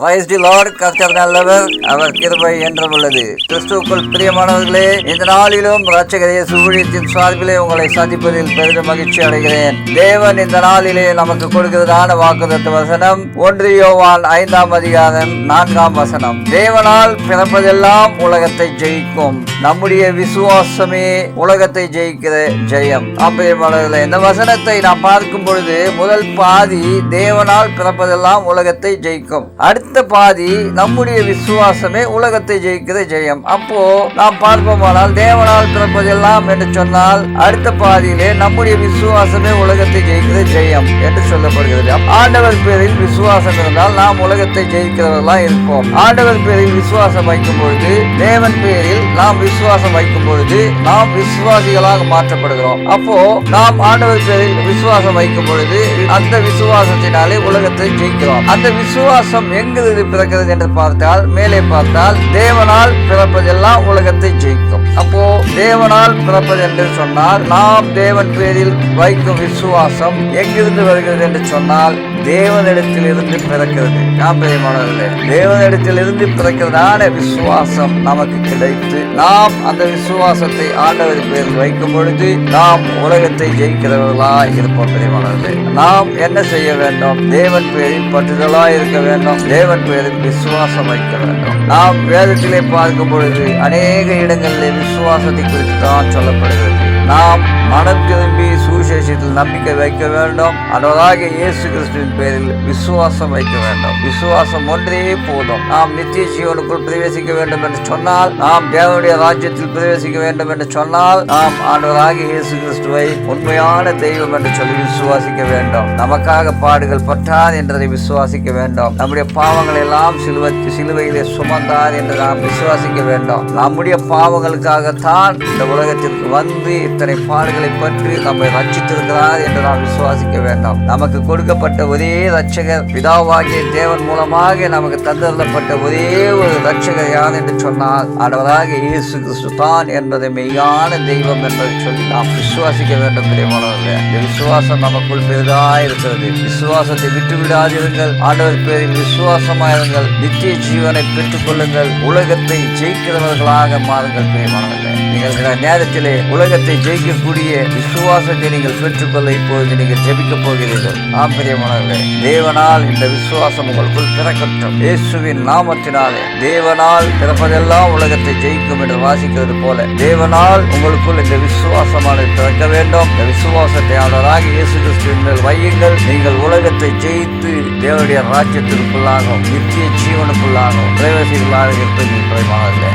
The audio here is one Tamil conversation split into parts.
Praise the Lord, கர்த்தர் நல்லவர் அவர் கிருபை என்றும் உள்ளது. கிறிஸ்துவுக்குள் பிரியமானவர்களே இந்த நாளிலும் ரட்சகரைய சூழியத்தின் சார்பிலே உங்களை சந்திப்பதில் பெரிதும் மகிழ்ச்சி அடைகிறேன். தேவன் இந்த நாளிலே நமக்கு கொடுக்கிறதான வாக்குதத்த வசனம் ஒன்று யோவான் ஐந்தாம் அதிகாரம் நான்காம் வசனம். தேவனால் பிறப்பதெல்லாம் உலகத்தை ஜெயிக்கும். நம்முடைய விசுவாசமே உலகத்தை ஜெயிக்கிற ஜெயம். அப்படியே இந்த வசனத்தை நான் பார்க்கும் பொழுது முதல் பாதி தேவனால் பிறப்பதெல்லாம் உலகத்தை ஜெயிக்கும். அடுத்த பாதி நம்முடைய விசுவாசமே உலகத்தை ஜெயிக்கிறது ஜெயம். அப்போ நாம் பார்ப்போமானால் தேவனால் பிறப்பதெல்லாம் என்று சொன்னால் அடுத்த பாதியிலே நம்முடைய விசுவாசமே உலகத்தை ஜெயிக்கிறது ஜெயம் என்று சொல்லப்படுகிறது. ஆண்டவர் பேரில் விசுவாசம் இருந்தால் நாம் உலகத்தை ஜெயிக்கிறவர்களாக இருப்போம். ஆண்டவர் பேரில் விசுவாசம் வைக்கும் பொழுது தேவன் பேரில் நாம் விசுவாசம் வைக்கும் பொழுது நாம் விசுவாசிகளாக மாற்றப்படுகிறோம். அப்போ நாம் ஆண்டவர் பேரில் விசுவாசம் வைக்கும் பொழுது அந்த விசுவாசத்தினாலே உலகத்தை ஜெயிக்கிறோம். அந்த விசுவாசம் எங்கிருந்து பிறக்கிறது என்று பார்த்தால் மேலே பார்த்தால் தேவனால் பிறப்பதெல்லாம் உலகத்தை ஜெயிக்கும். அப்போ தேவனால் பிறப்பது என்று சொன்னால் நாம் தேவன் பேரில் வைக்கும் விசுவாசம் எங்கிருந்து வருகிறது என்று சொன்னால் தேவனிடத்தில் இருந்து பிறக்கிறது. நாம் பிரியமானவர்களே தேவனிடத்தில் இருந்து பிறக்கிறதான விசுவாசம் நமக்கு கிடைத்து நாம் அந்த விசுவாசத்தை ஆண்டவர் பேரில் வைக்கும் பொழுது நாம் உலகத்தை ஜெயிக்கிறவர்களாய் இருப்போம் பிரியமானவர்களே. நாம் என்ன செய்ய வேண்டும்? தேவன் பேரில் பற்றுதலாய் இருக்க வேண்டும். தேவன் பேரில் விசுவாசம் வைக்க வேண்டும். நாம் வேதத்திலே பார்க்கும் பொழுது அநேக இடங்களிலே விசுவாசத்தை குறித்து தான் சொல்லப்படுகிறது. நாம் மனம் திரும்பி சுவிசேஷத்தில் நம்பிக்கை வைக்க வேண்டும். அதோதாக இயேசு கிறிஸ்துவின் பேரில் விசுவாசம் வைக்க வேண்டும். விசுவாசம் ஒன்றே போதும். நாம் நித்திய ஜீவனுக்குள் பிரவேசிக்க வேண்டும் என்று சொன்னால் நாம் தேவனுடைய ராஜ்யத்தில் பிரவேசிக்க வேண்டும் என்று சொன்னால் நாம் ஆண்டவராக இயேசு கிறிஸ்துவை உண்மையான தெய்வம் என்று சொல்லி விசுவாசிக்க வேண்டும். நமக்காக பாடுகள் பற்றார் என்றதை விசுவாசிக்க வேண்டும். நம்முடைய பாவங்களை எல்லாம் சிலுவை சிலுவையிலே சுமந்தார் என்று நாம் விசுவாசிக்க வேண்டும். நம்முடைய பாவங்களுக்காகத்தான் இந்த உலகத்திற்கு வந்து இத்தனை பாடுகளை பற்றி நம்மை ரச்சித்திருக்கிறார் என்று நாம் விசுவாசிக்க வேண்டாம். நமக்கு கொடுக்கப்பட்ட ஒரே ரட்சகர் பிதாவாகிய தேவன் மூலமாக நமக்கு தந்தப்பட்ட ஒரே ஒரு ரட்சகர் யார் என்று சொன்னால் ஆடவராக இயேசு கிறிஸ்து தான் என்பதை மெய்யான தெய்வம் என்பதை சொல்லி நாம் விசுவாசிக்க வேண்டும் பிரியமானவர்களே இந்த விசுவாசம் நமக்குள் பெரிதாக இருக்கிறது. விசுவாசத்தை விட்டு விடாதிருங்கள். ஆண்டவர் பேரில் விசுவாசமாயிருங்கள். நித்திய ஜீவனை பெற்றுக் கொள்ளுங்கள். உலகத்தை ஜெயிக்கிறவர்களாக மாறுங்கள் பிரியமானவர்களே நீங்கள் நேரத்திலே உலகத்தை ஜெயிக்கக்கூடிய விசுவாசத்தை நீங்கள் பெற்றுக்கொள்ள இப்பொழுது நீங்கள் ஜெபிக்க போகிறீர்கள். ஆம் பிரியமானவர்களே தேவனால் இந்த விசுவாசம் உங்களுக்குள் பிறக்கட்டும் இயேசுவின் நாமத்தினாலே தேவனால் பிறப்பதெல்லாம் உலகத்தை ஜெயிக்கும் என்று வாசிக்கிறது போல தேவனால் உங்களுக்குள் இந்த விசுவாசமானது பிறக்க வேண்டும். இந்த விசுவாசத்தை ஆளராக இயேசு கிறிஸ்துவின் மேல் வையுங்கள். நீங்கள் உலகத்தை ஜெயித்து தேவனுடைய ராஜ்யத்திற்குள்ளாகவும் நித்திய ஜீவனுக்குள்ளாகவும் பிரவேசிகளாக இருப்பது பிரியமானவர்களே.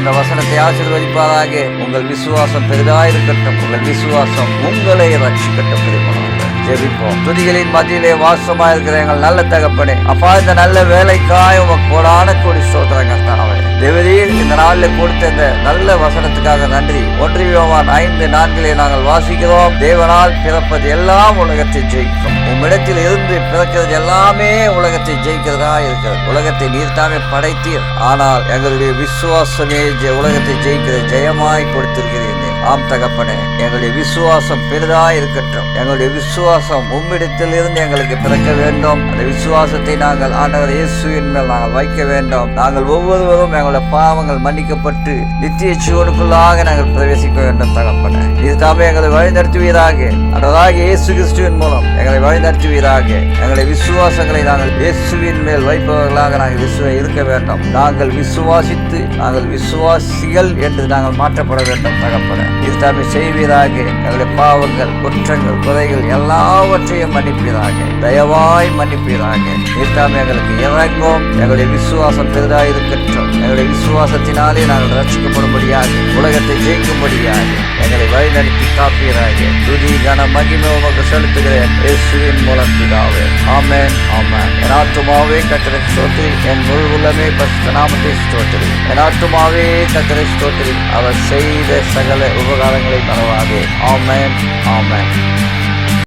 இந்த வசனத்தை ஆசீர்வதிப்பாராக. உங்கள் விசுவாசம் பெரிதாய் இருக்கட்டும் விசுவாசம் உங்களை ரட்சிக்கட்டும் பிரியமானவர்களே. ஜெபிப்போம். துதிகளின் மத்தியிலே வாசமா இருக்கிற எங்கள் நல்ல தகப்பனே. அப்பா இந்த நல்ல வேலைக்காய் உங்க கோடான கோடி சோதரங்கள் தானவே தேவரீர் இந்த நாளில் கொடுத்த இந்த நல்ல வசனத்துக்காக நன்றி. ஒன்று யோவான் ஐந்து நான்கிலே நாங்கள் வாசிக்கிறோம். தேவனால் பிறப்பது எல்லாம் உலகத்தை ஜெயிக்கும். உம்மிடத்தில் இருந்து பிறக்கிறது எல்லாமே உலகத்தை ஜெயிக்கிறதா இருக்கிறது. உலகத்தை நீர் தாமே படைத்தீர். ஆனால் எங்களுடைய விசுவாசமே உலகத்தை ஜெயிக்கிற ஜெயமாய் கொடுத்திருக்கிறீர். ஆம் தகப்பனே எங்களுடைய விசுவாசம் பெரிதா இருக்கட்டும் எங்களுடைய விசுவாசம் உம்மிடத்தில் இருந்து எங்களுக்கு பிறக்க வேண்டும். அந்த விசுவாசத்தை நாங்கள் ஆண்டவர் இயேசுவின் மேல் நாங்கள் வைக்க வேண்டும். நாங்கள் ஒவ்வொருவரும் எங்களுடைய பாவங்கள் மன்னிக்கப்பட்டு நித்திய சிவனுக்குள்ளாக நாங்கள் பிரவேசிக்க வேண்டும் தகப்பனே. இது தாமே எங்களை வழிநடத்துவீராக. அடதாக இயேசு கிறிஸ்துவின் மூலம் எங்களை வழிநடத்துவீராக. எங்களுடைய விசுவாசங்களை நாங்கள் இயேசுவின் மேல் வைப்பவர்களாக நாங்கள் விசுவ இருக்க வேண்டும். நாங்கள் விசுவாசித்து நாங்கள் விசுவாசிகள் என்று நாங்கள் மாற்றப்பட வேண்டும் தகப்பன. இது செய்வீராக. எங்களுடைய பாவங்கள் குற்றங்கள் குறைகள் எல்லாவற்றையும் மன்னிப்பீராக. தயவாய் மன்னிப்பீராக. இது எங்களுக்கு இறங்கும். எங்களுடைய விசுவாசம் பெரிதாக இருக்கட்டும் எங்களுடைய விசுவாசத்தினாலே நாங்கள் ரட்சிக்கப்படும்படியாக உலகத்தை ஜெயிக்கும்படியாக எங்களை வழிநடத்தி காப்பீராக. துதி கன மகிமை உமக்கு செலுத்துகிறேன். இயேசுவின் மூலம் பிதாவே. ஆமேன் ஆமேன். என் ஆத்துமாவே கத்திரை ஸ்தோத்திரி. என் முழு உள்ளமே பரிசுத்த நாமத்தை ஸ்தோத்திரி. என் ஆத்துமாவே கத்திரை ஸ்தோத்திரி. அவர் செய்த சகல உபகாரங்களை மறவாதே ஆமேன். ஆமேன்.